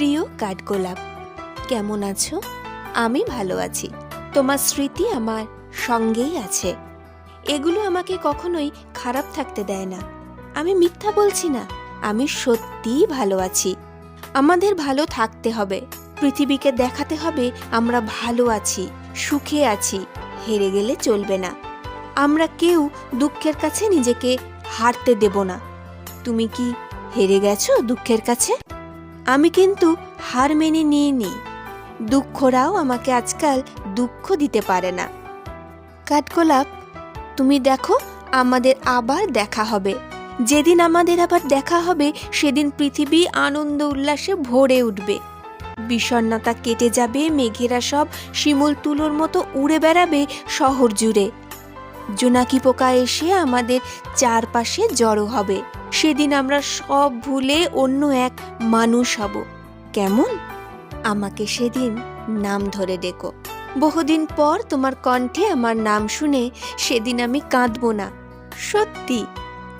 প্রিয় কাঠগোলাপ, কেমন আছো? আমি ভালো আছি। তোমার স্মৃতি আমার সঙ্গেই আছে। এগুলো আমাকে কখনোই খারাপ থাকতে দেয় না। আমি মিথ্যা বলছি না, আমি সত্যিই ভালো আছি। আমাদের ভালো থাকতে হবে, পৃথিবীকে দেখাতে হবে আমরা ভালো আছি, সুখে আছি, হেরে গেলে চলবে না। আমরা কেউ দুঃখের কাছে নিজেকে হারতে দেব না। তুমি কি হেরে গেছো দুঃখের কাছে? আমি কিন্তু হার মেনে নিইনি। দুঃখরাও আমাকে আজকাল দুঃখ দিতে পারে না। কাঠগোলাপ, তুমি দেখো, আমাদের আবার দেখা হবে। যেদিন আমাদের আবার দেখা হবে, সেদিন পৃথিবী আনন্দ উল্লাসে ভরে উঠবে। বিষণ্ণতা কেটে যাবে, মেঘেরা সব শিমুল তুলোর মতো উড়ে বেড়াবে শহর জুড়ে। জোনাকি পোকা এসে আমাদের চারপাশে জড়ো হবে। সেদিন আমরা সব ভুলে অন্য এক মানুষ হব। কেমন? আমাকে সেদিন নাম ধরে ডেকো। বহুদিন পর তোমার কণ্ঠে আমার নাম শুনে সেদিন আমি কাঁদব না। সত্যি,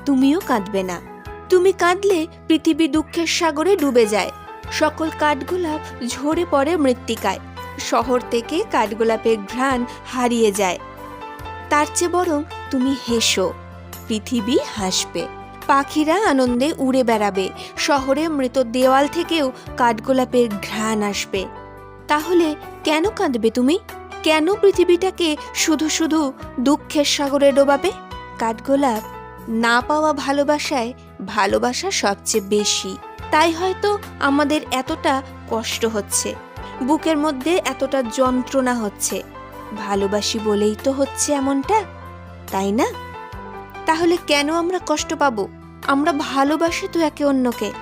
তুমিও কাঁদবে না। তুমি কাঁদলে পৃথিবী দুঃখের সাগরে ডুবে যায়। সকল কাঠগোলাপ ঝরে পড়ে মৃত্তিকায়। শহর থেকে কাঠগোলাপের ঘ্রাণ হারিয়ে যায়। তার চেয়ে বরং তুমি হেসো। পৃথিবী হাসবে। পাখিরা আনন্দে উড়ে বেড়াবে। শহরে মৃত দেওয়াল থেকেও কাঠগোলাপের ঘ্রাণ আসবে। তাহলে কেন কাঁদবে তুমি? কেন পৃথিবীটাকে শুধু শুধু দুঃখের সাগরে ডোবাবে? কাঠগোলাপ না পাওয়া ভালোবাসায় ভালোবাসা সবচেয়ে বেশি। তাই হয়তো আমাদের এতটা কষ্ট হচ্ছে। বুকের মধ্যে এতটা যন্ত্রণা হচ্ছে। ভালোবাসি বলেই তো হচ্ছে এমনটা, তাই না? তাহলে কেন আমরা কষ্ট পাবো? আমরা ভালোবাসি তো একে অন্যকে।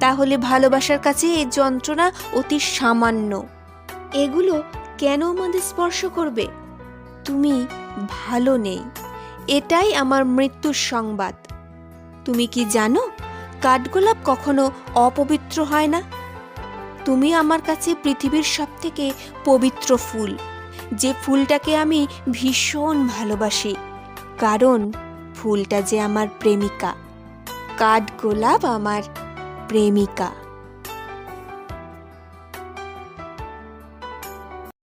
তাহলে ভালোবাসার কাছে এই যন্ত্রণা অতি সামান্য। এগুলো কেন আমাদের স্পর্শ করবে? তুমি ভালো নেই। এটাই আমার মৃত্যুর সংবাদ। তুমি কি জানো, কাঠগোলাপ কখনো অপবিত্র হয় না? তুমি আমার কাছে পৃথিবীর সব থেকে পবিত্র ফুল। যে ফুলটাকে আমি ভীষণ ভালোবাসি। কারণ ফুলটা যে আমার প্রেমিকা। কাঠগোলাপ আমার প্রেমিকা।